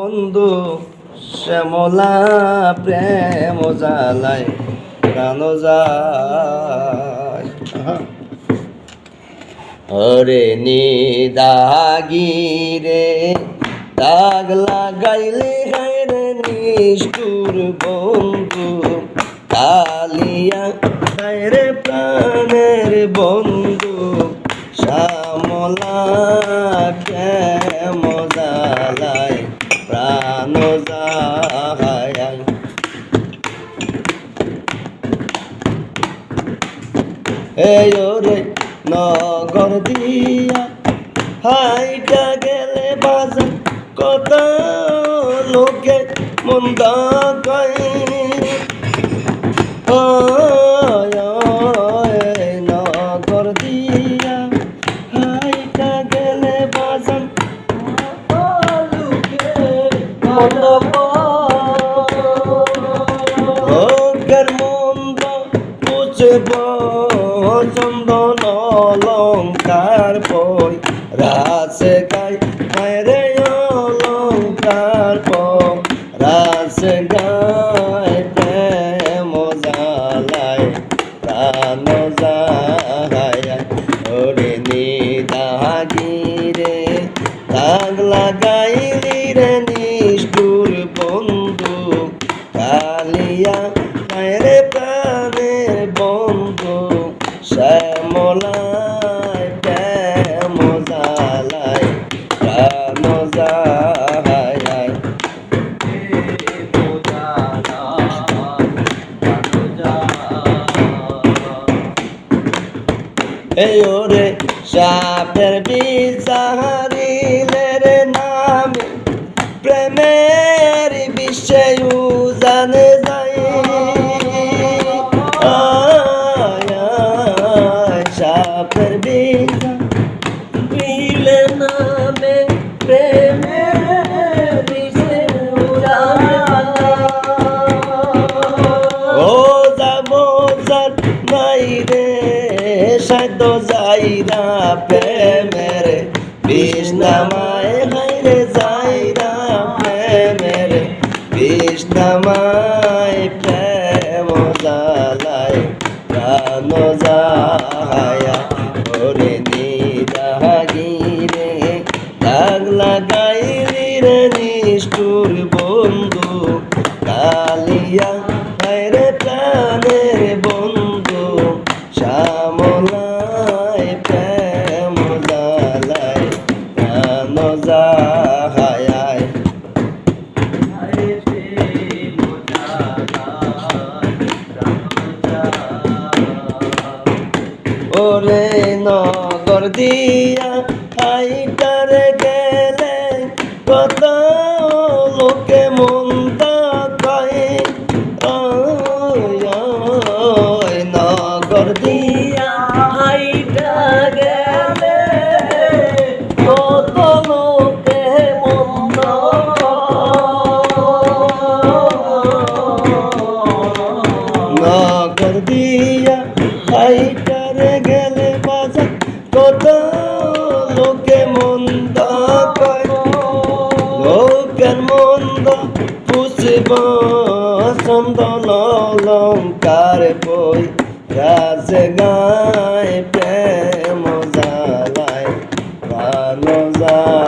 বন্ধু শ্যামলা প্রেম জালাই প্রাণ যায়। হরে নিদাগিরে দাগ লাগাইলে হায়রে নিষ্ঠুর বন্ধু কালিয়া হায়রে প্রাণের বন্ধু। প্রাণ যায় এই রে নগর দিয়া হাইটা গেলে বাজার কত লোকে মন্দ কয় ওই, অলঙ্কার বই রাসে গাই মায়েরে অলঙ্কার বই রাসে গাই, প্রেম জালাই প্রাণ যায় ওরে নিদাগিরে দাগ লাগাইলি রে নিষ্ঠুর বন্ধু, কালিয়া ওরে সাপের বিচারিলে রে নামে। প্রেমের বিষয় জানে যাই। সাপের বিচারিলে প্রেমের। বিষ্ণামায় হাইরে যাইরা প্রেমের। বিষ্ণামায় প্রেম জালায় প্রাণ যাহায়া ওরে নগর দিয়া হাইটার গেলে কত লোকে মন্দ নগর দিয়া হাইটা গেলে কত লোকে মন্দ নগর দিয়া লোকে মন্দ লোকের মন্দ পুষিব চন্দন লঙ্কার বই রাজ গায় প্রেম জালায় প্রাণ যায়